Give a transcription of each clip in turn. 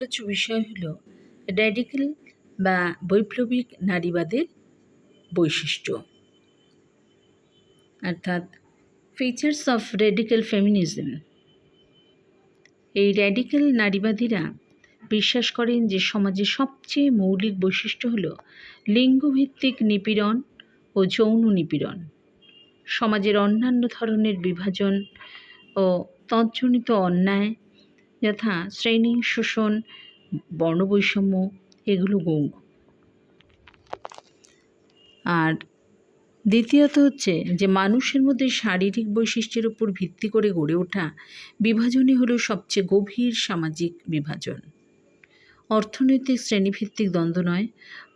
আলোচ্য বিষয় হল র্যাডিক্যাল বা বৈপ্লবিক নারীবাদের বৈশিষ্ট্য। অর্থাৎ ফিচার্স অফ রেডিক্যাল ফেমিনিজম। এই র্যাডিক্যাল নারীবাদীরা বিশ্বাস করেন যে সমাজের সবচেয়ে মৌলিক বৈশিষ্ট্য হল লিঙ্গভিত্তিক নিপীড়ন ও যৌন নিপীড়ন। সমাজের অন্যান্য ধরনের বিভাজন ও তৎজনিত অন্যায় যথা শ্রেণি, শোষণ, বর্ণবৈষম্য, এগুলো গৌণ। আর দ্বিতীয়ত হচ্ছে যে মানুষের মধ্যে শারীরিক বৈশিষ্ট্যের উপর ভিত্তি করে গড়ে ওঠা বিভাজনই হলো সবচেয়ে গভীর সামাজিক বিভাজন। অর্থনৈতিক শ্রেণীভিত্তিক দ্বন্দ্ব নয়,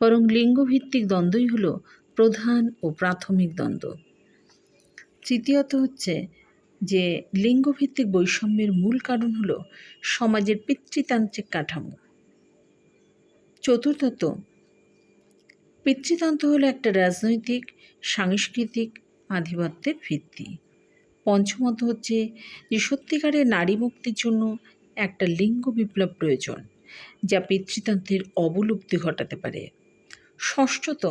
বরং লিঙ্গভিত্তিক দ্বন্দ্বই হলো প্রধান ও প্রাথমিক দ্বন্দ্ব। তৃতীয়ত হচ্ছে যে লিঙ্গভিত্তিক বৈষম্যের মূল কারণ হলো সমাজের পিতৃতান্ত্রিক কাঠামো। চতুর্থত, পিতৃতন্ত্র হলো একটা রাজনৈতিক, সাংস্কৃতিক আধিপত্যের ভিত্তি। পঞ্চমত হচ্ছে যে সত্যিকারের নারী মুক্তির জন্য একটা লিঙ্গ বিপ্লব প্রয়োজন, যা পিতৃতন্ত্রের অবলুপ্তি ঘটাতে পারে। ষষ্ঠত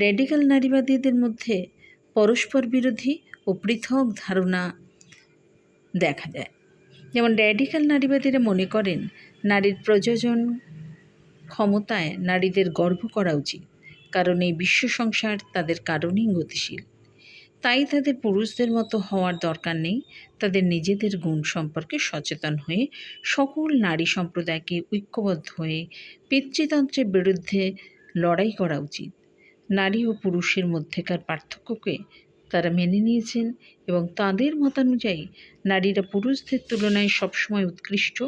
রেডিক্যাল নারীবাদীদের মধ্যে পরস্পর বিরোধী ও পৃথক ধারণা দেখা যায়। যেমন র্যাডিক্যাল নারীবাদীরা মনে করেন, নারীর প্রযোজন ক্ষমতায় নারীদের গর্ব করা উচিত, কারণ এই বিশ্ব সংসার তাদের কারণেই গতিশীল। তাই তাদের পুরুষদের মতো হওয়ার দরকার নেই, তাদের নিজেদের গুণ সম্পর্কে সচেতন হয়ে সকল নারী সম্প্রদায়কে ঐক্যবদ্ধ হয়ে পিতৃতন্ত্রের বিরুদ্ধে লড়াই করা উচিত। নারী ও পুরুষের মধ্যেকার পার্থক্যকে তারা মেনে নিয়েছেন এবং তাদের মতানুযায়ী নারীরা পুরুষদের তুলনায় সবসময় উৎকৃষ্ট,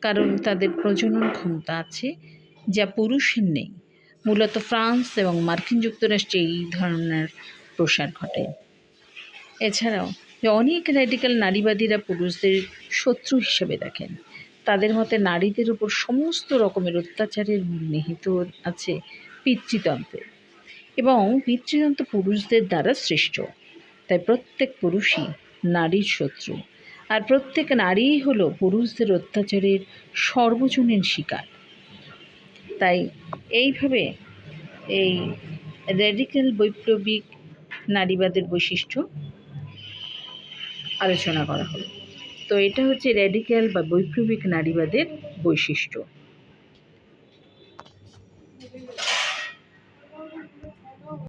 কারণ তাদের প্রজনন ক্ষমতা আছে যা পুরুষের নেই। মূলত ফ্রান্স এবং মার্কিন যুক্তরাষ্ট্রে এই ধরনের প্রসার ঘটে। এছাড়াও, অনেক র্যাডিক্যাল নারীবাদীরা পুরুষদের শত্রু হিসেবে দেখেন। তাদের মতে নারীদের উপর সমস্ত রকমের অত্যাচারের নিহিত আছে পিতৃতন্ত্রে এবং পিতৃতন্ত্র পুরুষদের দ্বারা সৃষ্ট। তাই প্রত্যেক পুরুষই নারীর শত্রু। আর প্রত্যেক নারীই হলো পুরুষদের অত্যাচারের সর্বজনীন শিকার। তাই এইভাবে এই রেডিক্যাল বৈপ্লবিক নারীবাদের বৈশিষ্ট্য আলোচনা করা হলো। তো এটা হচ্ছে রেডিক্যাল বা বৈপ্লবিক নারীবাদের বৈশিষ্ট্য।